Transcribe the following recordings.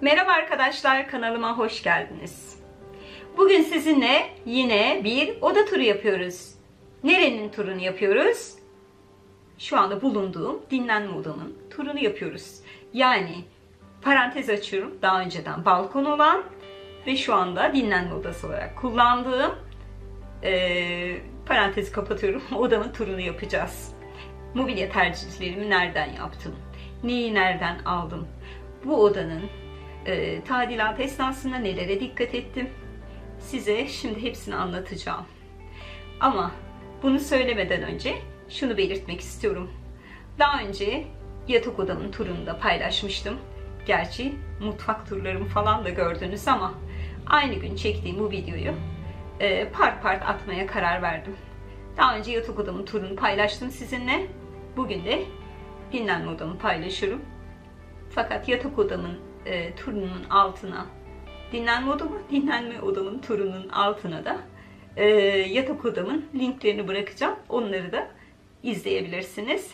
Merhaba arkadaşlar, kanalıma hoş geldiniz. Bugün sizinle yine bir oda turu yapıyoruz. Nerenin turunu yapıyoruz? Şu anda bulunduğum dinlenme odamın turunu yapıyoruz. Yani parantez açıyorum, daha önceden balkon olan ve şu anda dinlenme odası olarak kullandığım eee parantezi kapatıyorum. Odamın turunu yapacağız. Mobilya tercihlerimi nereden yaptım? Neyi nereden aldım? Bu odanın e, tadilat esnasında nelere dikkat ettim? Size şimdi hepsini anlatacağım. Ama bunu söylemeden önce şunu belirtmek istiyorum. Daha önce yatak odamın turunu da paylaşmıştım. Gerçi mutfak turlarımı falan da gördünüz ama aynı gün çektiğim bu videoyu e, part part atmaya karar verdim. Daha önce yatak odamın turunu paylaştım sizinle. Bugün de dinlenme odamı paylaşıyorum. Fakat yatak odamın e, turunun altına dinlenme odamı, dinlenme odamın turunun altına da e, yatak odamın linklerini bırakacağım. Onları da izleyebilirsiniz.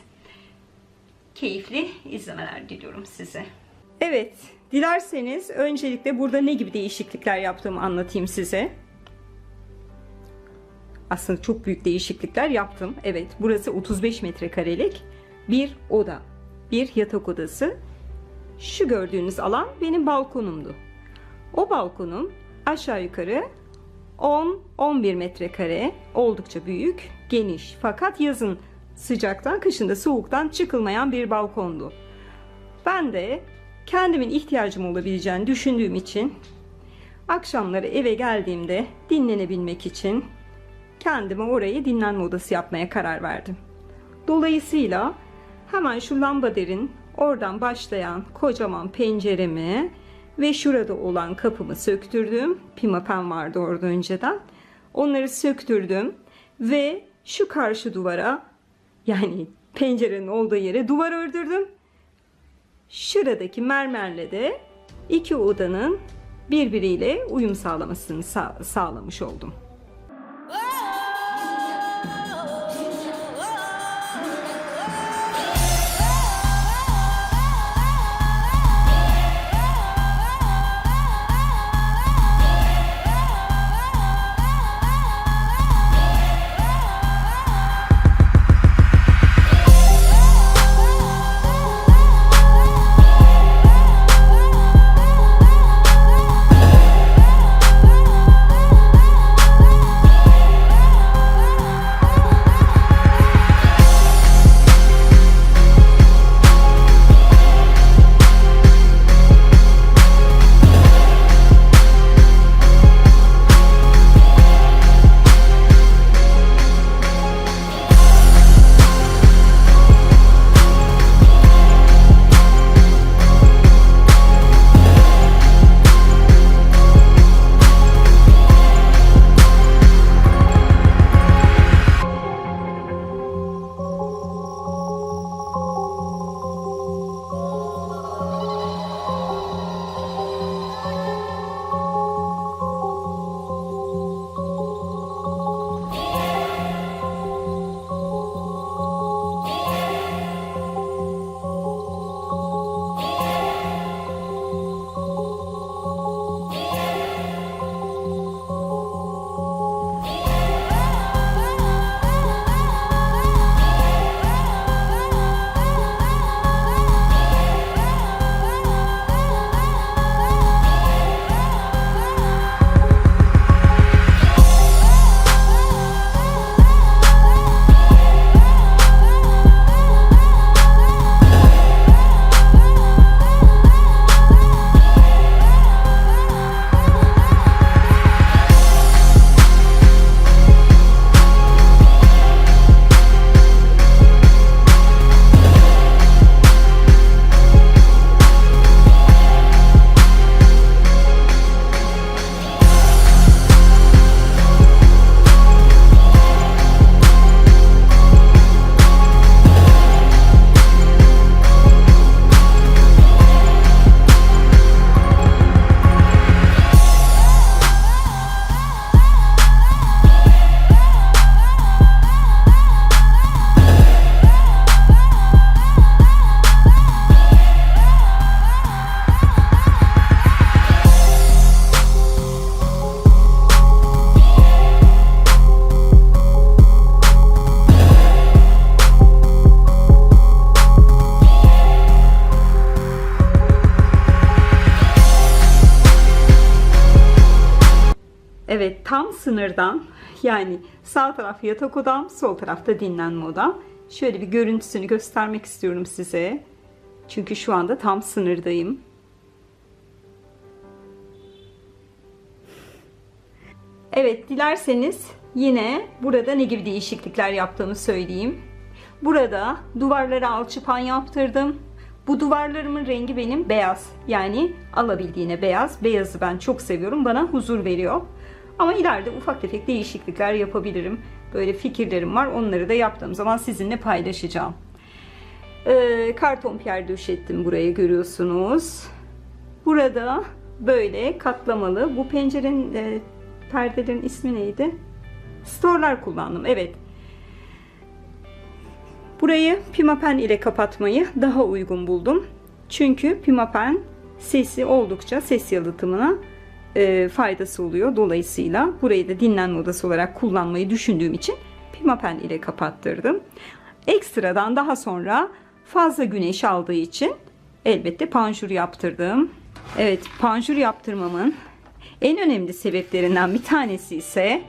Keyifli izlemeler diliyorum size. Evet, dilerseniz öncelikle burada ne gibi değişiklikler yaptığımı anlatayım size. Aslında çok büyük değişiklikler yaptım. Evet, burası 35 metrekarelik bir oda. Bir yatak odası. Şu gördüğünüz alan benim balkonumdu. O balkonum aşağı yukarı 10-11 metrekare oldukça büyük, geniş fakat yazın sıcaktan, kışında soğuktan çıkılmayan bir balkondu. Ben de kendimin ihtiyacım olabileceğini düşündüğüm için akşamları eve geldiğimde dinlenebilmek için kendime orayı dinlenme odası yapmaya karar verdim. Dolayısıyla hemen şu lambaderin oradan başlayan kocaman penceremi ve şurada olan kapımı söktürdüm. Pimapen vardı orada önceden. Onları söktürdüm ve şu karşı duvara yani pencerenin olduğu yere duvar ördürdüm. Şuradaki mermerle de iki odanın birbiriyle uyum sağlamasını sağ- sağlamış oldum. Tam sınırdan yani sağ taraf yatak odam, sol tarafta dinlenme odam. Şöyle bir görüntüsünü göstermek istiyorum size. Çünkü şu anda tam sınırdayım. Evet dilerseniz yine burada ne gibi değişiklikler yaptığımı söyleyeyim. Burada duvarlara alçıpan yaptırdım. Bu duvarlarımın rengi benim beyaz. Yani alabildiğine beyaz. Beyazı ben çok seviyorum. Bana huzur veriyor. Ama ileride ufak tefek değişiklikler yapabilirim. Böyle fikirlerim var. Onları da yaptığım zaman sizinle paylaşacağım. Ee, karton piyer döşettim buraya görüyorsunuz. Burada böyle katlamalı. Bu pencerenin e, perdelerin ismi neydi? Storlar kullandım. Evet. Burayı pimapen ile kapatmayı daha uygun buldum. Çünkü pimapen sesi oldukça ses yalıtımına e, faydası oluyor. Dolayısıyla burayı da dinlenme odası olarak kullanmayı düşündüğüm için pimapen ile kapattırdım. Ekstradan daha sonra fazla güneş aldığı için elbette panjur yaptırdım. Evet panjur yaptırmamın en önemli sebeplerinden bir tanesi ise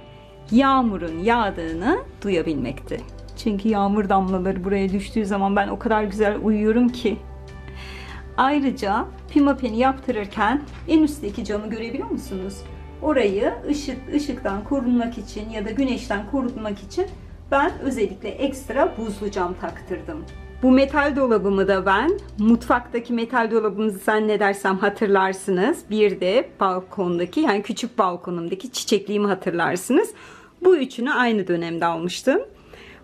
yağmurun yağdığını duyabilmekti. Çünkü yağmur damlaları buraya düştüğü zaman ben o kadar güzel uyuyorum ki. Ayrıca pimapeni yaptırırken en üstteki camı görebiliyor musunuz? Orayı ışık ışıktan korunmak için ya da güneşten korunmak için ben özellikle ekstra buzlu cam taktırdım. Bu metal dolabımı da ben mutfaktaki metal dolabımızı zannedersem hatırlarsınız. Bir de balkondaki yani küçük balkonumdaki çiçekliğimi hatırlarsınız. Bu üçünü aynı dönemde almıştım.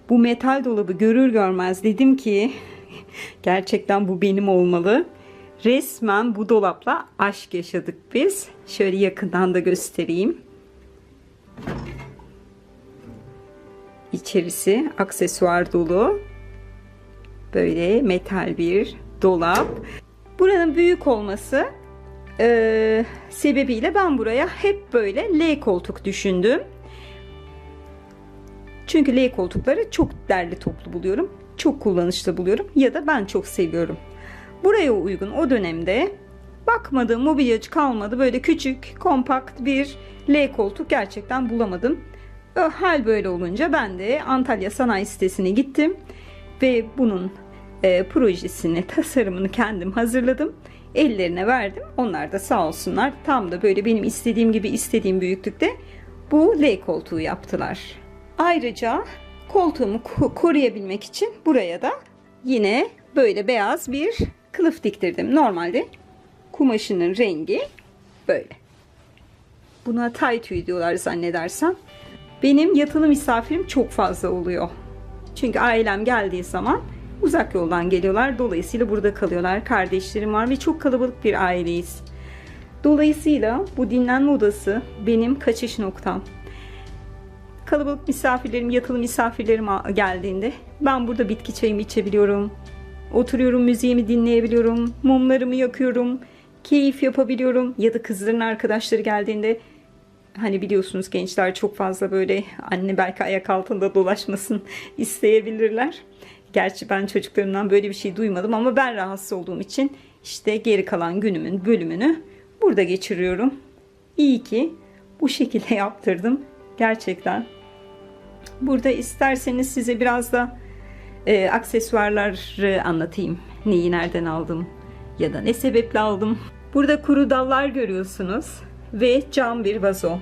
Bu metal dolabı görür görmez dedim ki gerçekten bu benim olmalı. Resmen bu dolapla aşk yaşadık biz. Şöyle yakından da göstereyim. İçerisi aksesuar dolu. Böyle metal bir dolap. Buranın büyük olması e, sebebiyle ben buraya hep böyle L koltuk düşündüm. Çünkü L koltukları çok derli toplu buluyorum. Çok kullanışlı buluyorum ya da ben çok seviyorum. Buraya uygun o dönemde bakmadığım mobilyacı kalmadı. Böyle küçük, kompakt bir L koltuk gerçekten bulamadım. Hal böyle olunca ben de Antalya Sanayi Sitesi'ne gittim ve bunun e, projesini, tasarımını kendim hazırladım. Ellerine verdim. Onlar da sağ olsunlar tam da böyle benim istediğim gibi istediğim büyüklükte bu L koltuğu yaptılar. Ayrıca koltuğumu koruyabilmek için buraya da yine böyle beyaz bir kılıf diktirdim. Normalde kumaşının rengi böyle. Buna tay tüy diyorlar zannedersem. Benim yatılı misafirim çok fazla oluyor. Çünkü ailem geldiği zaman uzak yoldan geliyorlar. Dolayısıyla burada kalıyorlar. Kardeşlerim var ve çok kalabalık bir aileyiz. Dolayısıyla bu dinlenme odası benim kaçış noktam. Kalabalık misafirlerim, yatılı misafirlerim geldiğinde ben burada bitki çayımı içebiliyorum. Oturuyorum, müziğimi dinleyebiliyorum. Mumlarımı yakıyorum. Keyif yapabiliyorum. Ya da kızların arkadaşları geldiğinde hani biliyorsunuz gençler çok fazla böyle anne belki ayak altında dolaşmasın isteyebilirler. Gerçi ben çocuklarımdan böyle bir şey duymadım ama ben rahatsız olduğum için işte geri kalan günümün bölümünü burada geçiriyorum. İyi ki bu şekilde yaptırdım. Gerçekten. Burada isterseniz size biraz da e, aksesuarları anlatayım. Neyi nereden aldım ya da ne sebeple aldım. Burada kuru dallar görüyorsunuz ve cam bir vazo.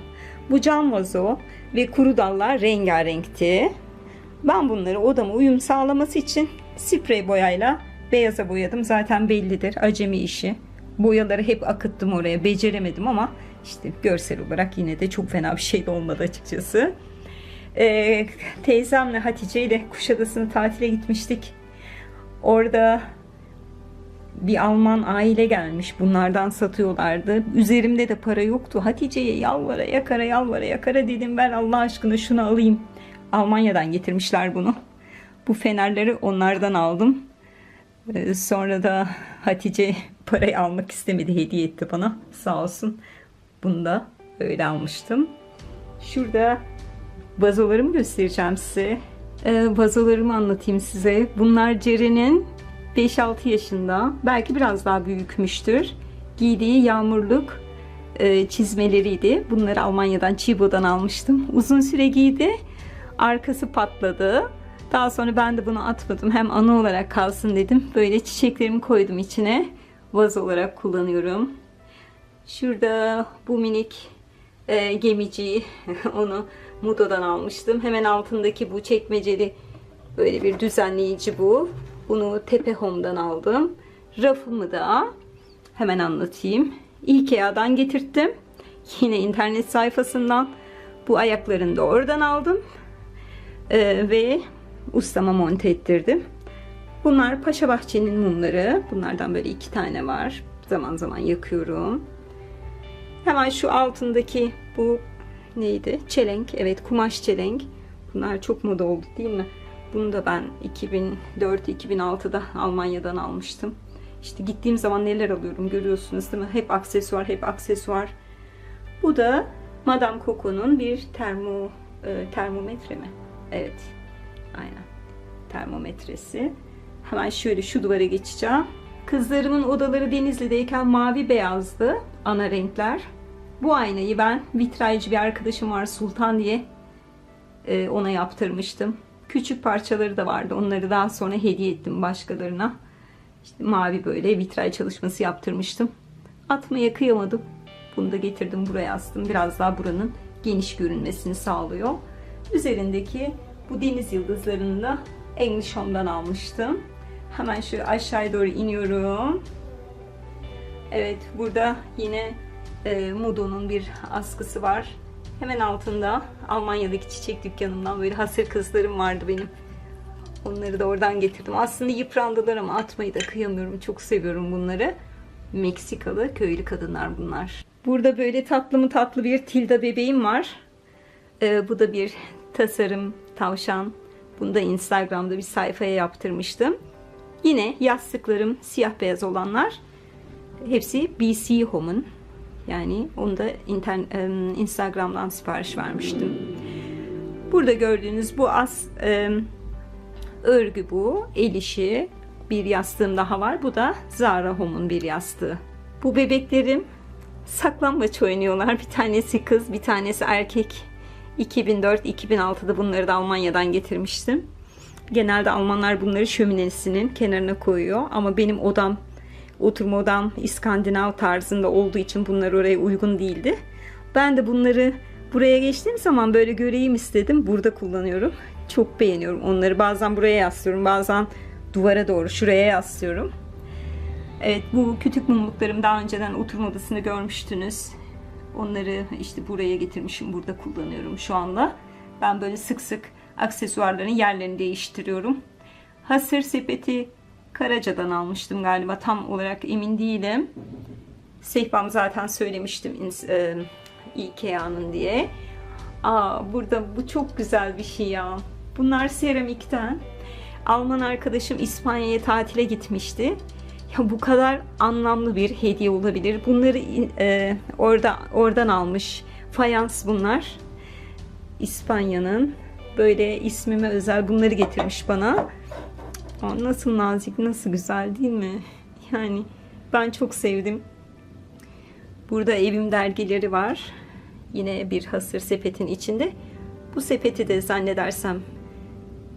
Bu cam vazo ve kuru dallar rengarenkti. Ben bunları odama uyum sağlaması için sprey boyayla beyaza boyadım. Zaten bellidir acemi işi. Boyaları hep akıttım oraya beceremedim ama işte görsel olarak yine de çok fena bir şey de olmadı açıkçası. Ee, teyzemle Hatice ile Kuşadası'nı tatile gitmiştik. Orada bir Alman aile gelmiş. Bunlardan satıyorlardı. Üzerimde de para yoktu. Hatice'ye yalvara yakara yalvara yakara dedim ver Allah aşkına şunu alayım. Almanya'dan getirmişler bunu. Bu fenerleri onlardan aldım. Ee, sonra da Hatice parayı almak istemedi hediye etti bana. Sağ olsun. Bunu da öyle almıştım. Şurada vazolarımı göstereceğim size. Ee, vazolarımı anlatayım size. Bunlar Ceren'in 5-6 yaşında belki biraz daha büyükmüştür. Giydiği yağmurluk e, çizmeleriydi. Bunları Almanya'dan Chibo'dan almıştım. Uzun süre giydi. Arkası patladı. Daha sonra ben de bunu atmadım. Hem anı olarak kalsın dedim. Böyle çiçeklerimi koydum içine. Vaz olarak kullanıyorum. Şurada bu minik e, gemici onu Mudo'dan almıştım. Hemen altındaki bu çekmeceli böyle bir düzenleyici bu. Bunu Tepe Home'dan aldım. Rafımı da hemen anlatayım. Ikea'dan getirttim. Yine internet sayfasından. Bu ayaklarını da oradan aldım. Ee, ve ustama monte ettirdim. Bunlar Paşa Bahçe'nin mumları. Bunlardan böyle iki tane var. Zaman zaman yakıyorum. Hemen şu altındaki bu neydi? Çelenk. Evet kumaş çelenk. Bunlar çok moda oldu değil mi? Bunu da ben 2004-2006'da Almanya'dan almıştım. İşte gittiğim zaman neler alıyorum görüyorsunuz değil mi? Hep aksesuar, hep aksesuar. Bu da Madame Coco'nun bir termo e, termometre mi? Evet. Aynen. Termometresi. Hemen şöyle şu duvara geçeceğim. Kızlarımın odaları Denizli'deyken mavi beyazdı ana renkler. Bu aynayı ben vitraycı bir arkadaşım var Sultan diye e, ona yaptırmıştım. Küçük parçaları da vardı. Onları daha sonra hediye ettim başkalarına. İşte mavi böyle vitray çalışması yaptırmıştım. Atmaya kıyamadım. Bunu da getirdim buraya astım. Biraz daha buranın geniş görünmesini sağlıyor. Üzerindeki bu deniz yıldızlarını da English Home'dan almıştım. Hemen şu aşağıya doğru iniyorum. Evet burada yine e, Mudo'nun bir askısı var. Hemen altında Almanya'daki çiçek dükkanımdan böyle hasır kızlarım vardı benim. Onları da oradan getirdim. Aslında yıprandılar ama atmayı da kıyamıyorum. Çok seviyorum bunları. Meksikalı köylü kadınlar bunlar. Burada böyle tatlı mı tatlı bir tilda bebeğim var. Ee, bu da bir tasarım tavşan. Bunu da Instagram'da bir sayfaya yaptırmıştım. Yine yastıklarım siyah beyaz olanlar. Hepsi BC Home'un. Yani onu da Instagram'dan sipariş vermiştim. Burada gördüğünüz bu as örgü bu. El işi. Bir yastığım daha var. Bu da Zara Home'un bir yastığı. Bu bebeklerim saklambaç oynuyorlar. Bir tanesi kız, bir tanesi erkek. 2004-2006'da bunları da Almanya'dan getirmiştim. Genelde Almanlar bunları şöminesinin kenarına koyuyor. Ama benim odam, oturma odam İskandinav tarzında olduğu için bunlar oraya uygun değildi. Ben de bunları buraya geçtiğim zaman böyle göreyim istedim. Burada kullanıyorum. Çok beğeniyorum onları. Bazen buraya yaslıyorum, bazen duvara doğru şuraya yaslıyorum. Evet bu kütük mumluklarım daha önceden oturma odasında görmüştünüz. Onları işte buraya getirmişim. Burada kullanıyorum şu anda. Ben böyle sık sık aksesuarların yerlerini değiştiriyorum. Hasır sepeti Karaca'dan almıştım galiba. Tam olarak emin değilim. Sehpam zaten söylemiştim e, Ikea'nın diye. Aa, burada bu çok güzel bir şey ya. Bunlar seramikten. Alman arkadaşım İspanya'ya tatile gitmişti. Ya bu kadar anlamlı bir hediye olabilir. Bunları e, orada oradan almış. Fayans bunlar. İspanya'nın böyle ismime özel bunları getirmiş bana. Aa, nasıl nazik, nasıl güzel değil mi? Yani ben çok sevdim. Burada evim dergileri var. Yine bir hasır sepetin içinde. Bu sepeti de zannedersem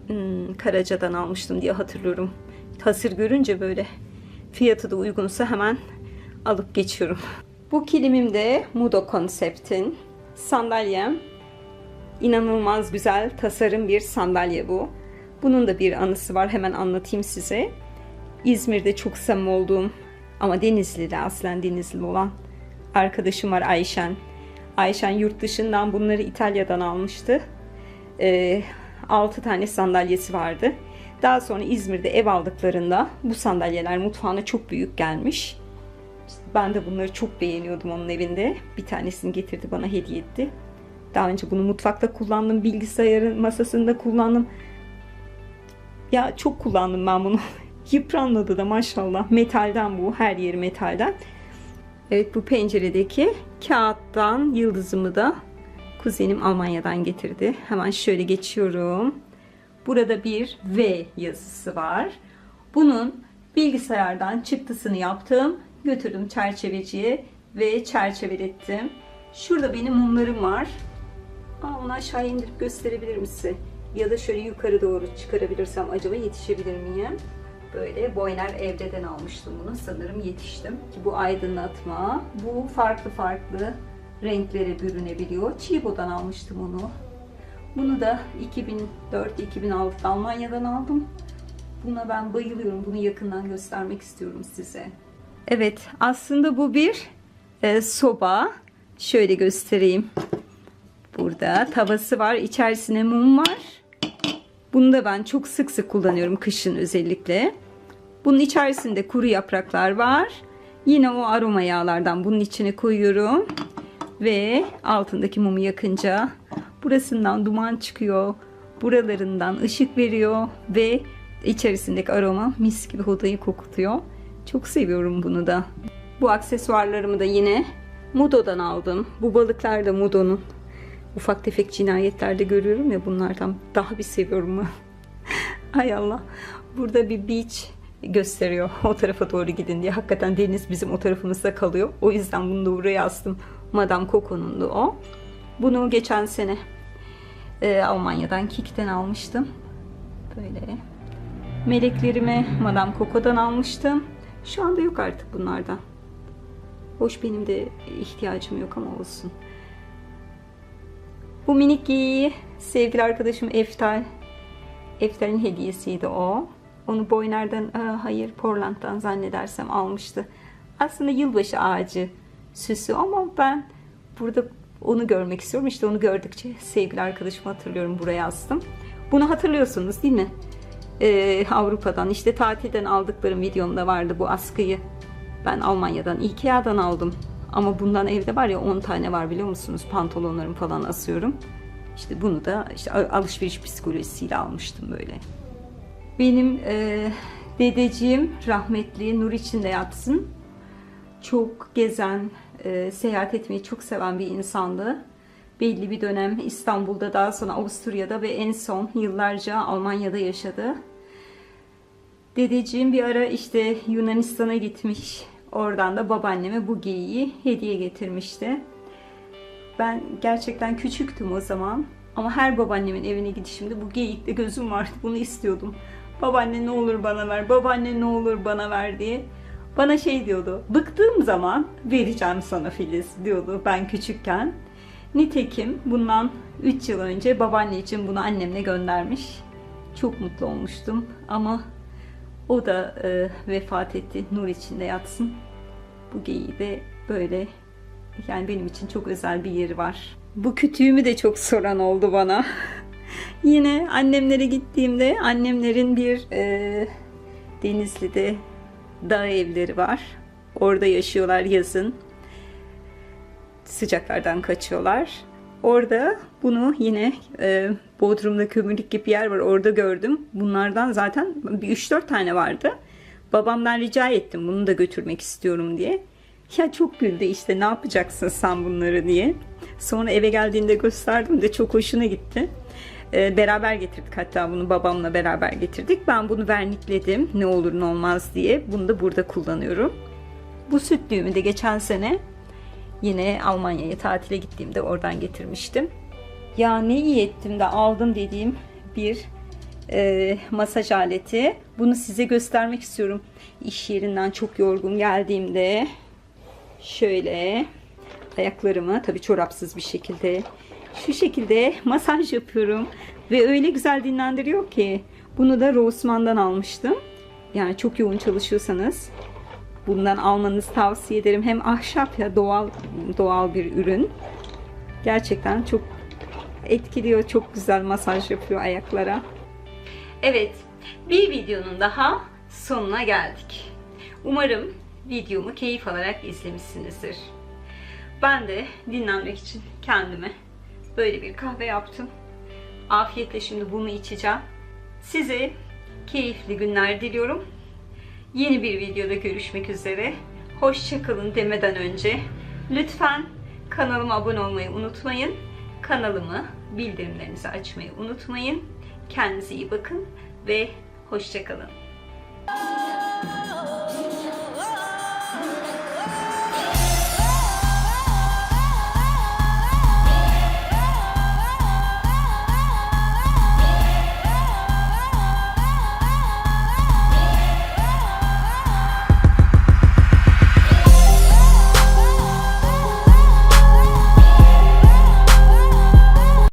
hmm, Karaca'dan almıştım diye hatırlıyorum. Hasır görünce böyle fiyatı da uygunsa hemen alıp geçiyorum. Bu kilimim de Mudo konseptin. Sandalyem. İnanılmaz güzel tasarım bir sandalye bu. Bunun da bir anısı var. Hemen anlatayım size. İzmir'de çok samimi olduğum ama Denizli'de aslen Denizli olan arkadaşım var Ayşen. Ayşen yurt dışından bunları İtalya'dan almıştı. Ee, 6 tane sandalyesi vardı. Daha sonra İzmir'de ev aldıklarında bu sandalyeler mutfağına çok büyük gelmiş. Ben de bunları çok beğeniyordum onun evinde. Bir tanesini getirdi bana hediye etti. Daha önce bunu mutfakta kullandım, bilgisayarın masasında kullandım. Ya çok kullandım ben bunu. Yıpranmadı da maşallah. Metalden bu. Her yeri metalden. Evet bu penceredeki kağıttan yıldızımı da kuzenim Almanya'dan getirdi. Hemen şöyle geçiyorum. Burada bir V yazısı var. Bunun bilgisayardan çıktısını yaptım. Götürdüm çerçeveciye. ve çerçevelettim. Şurada benim mumlarım var. Aa, onu aşağı indirip gösterebilirim size. Ya da şöyle yukarı doğru çıkarabilirsem acaba yetişebilir miyim? Böyle Boyner Evre'den almıştım bunu. Sanırım yetiştim. Ki bu aydınlatma. Bu farklı farklı renklere bürünebiliyor. Chibo'dan almıştım onu. Bunu da 2004-2006'da Almanya'dan aldım. Buna ben bayılıyorum. Bunu yakından göstermek istiyorum size. Evet, aslında bu bir e, soba. Şöyle göstereyim. Burada tavası var. İçerisine mum var. Bunu da ben çok sık sık kullanıyorum kışın özellikle. Bunun içerisinde kuru yapraklar var. Yine o aroma yağlardan bunun içine koyuyorum. Ve altındaki mumu yakınca burasından duman çıkıyor. Buralarından ışık veriyor ve içerisindeki aroma mis gibi odayı kokutuyor. Çok seviyorum bunu da. Bu aksesuarlarımı da yine Mudo'dan aldım. Bu balıklar da Mudo'nun. Ufak tefek cinayetlerde görüyorum ya bunlardan daha bir seviyorum. Ay Allah. Burada bir beach gösteriyor. O tarafa doğru gidin diye. Hakikaten deniz bizim o tarafımızda kalıyor. O yüzden bunu da buraya astım. Madame Coco'nun da o. Bunu geçen sene e, Almanya'dan Kik'ten almıştım. Böyle. Meleklerimi Madame Coco'dan almıştım. Şu anda yok artık bunlardan. Hoş benim de ihtiyacım yok ama olsun. Bu minik giyiyi sevgili arkadaşım Eftal. Eftal'in hediyesiydi o. Onu Boyner'den, aa, hayır Portland'dan zannedersem almıştı. Aslında yılbaşı ağacı süsü ama ben burada onu görmek istiyorum. İşte onu gördükçe sevgili arkadaşımı hatırlıyorum buraya astım. Bunu hatırlıyorsunuz değil mi? Ee, Avrupa'dan işte tatilden aldıklarım videomda vardı bu askıyı. Ben Almanya'dan Ikea'dan aldım. Ama bundan evde var ya 10 tane var biliyor musunuz? Pantolonlarımı falan asıyorum. İşte bunu da işte alışveriş psikolojisiyle almıştım böyle. Benim e, dedeciğim rahmetli nur içinde yatsın. Çok gezen, e, seyahat etmeyi çok seven bir insandı. Belli bir dönem İstanbul'da daha sonra Avusturya'da ve en son yıllarca Almanya'da yaşadı. Dedeciğim bir ara işte Yunanistan'a gitmiş. Oradan da babaanneme bu geyiği hediye getirmişti. Ben gerçekten küçüktüm o zaman. Ama her babaannemin evine gidişimde bu geyikte gözüm vardı. Bunu istiyordum. Babaanne ne olur bana ver, babaanne ne olur bana ver diye. Bana şey diyordu, bıktığım zaman vereceğim sana Filiz diyordu ben küçükken. Nitekim bundan 3 yıl önce babaanne için bunu annemle göndermiş. Çok mutlu olmuştum ama o da e, vefat etti. Nur içinde yatsın. Bu geyiği de böyle yani benim için çok özel bir yeri var. Bu kütüğümü de çok soran oldu bana. Yine annemlere gittiğimde annemlerin bir e, Denizli'de dağ evleri var. Orada yaşıyorlar yazın. Sıcaklardan kaçıyorlar. Orada bunu yine e, Bodrum'da kömürlük gibi bir yer var. Orada gördüm. Bunlardan zaten bir 3-4 tane vardı. Babamdan rica ettim bunu da götürmek istiyorum diye. Ya çok güldü işte ne yapacaksın sen bunları diye. Sonra eve geldiğinde gösterdim de çok hoşuna gitti. Ee, beraber getirdik hatta bunu babamla beraber getirdik. Ben bunu vernikledim ne olur ne olmaz diye. Bunu da burada kullanıyorum. Bu sütlüğümü de geçen sene yine Almanya'ya tatile gittiğimde oradan getirmiştim. Ya ne iyi ettim de aldım dediğim bir e, masaj aleti. Bunu size göstermek istiyorum. İş yerinden çok yorgun geldiğimde şöyle ayaklarımı tabi çorapsız bir şekilde şu şekilde masaj yapıyorum ve öyle güzel dinlendiriyor ki bunu da Rossmann'dan almıştım. Yani çok yoğun çalışıyorsanız bundan almanızı tavsiye ederim. Hem ahşap ya doğal doğal bir ürün. Gerçekten çok etkiliyor. Çok güzel masaj yapıyor ayaklara. Evet, bir videonun daha sonuna geldik. Umarım videomu keyif alarak izlemişsinizdir. Ben de dinlenmek için kendime böyle bir kahve yaptım. Afiyetle şimdi bunu içeceğim. Size keyifli günler diliyorum. Yeni bir videoda görüşmek üzere. Hoşçakalın demeden önce lütfen kanalıma abone olmayı unutmayın. Kanalımı, bildirimlerinizi açmayı unutmayın. Kendinize iyi bakın ve hoşçakalın.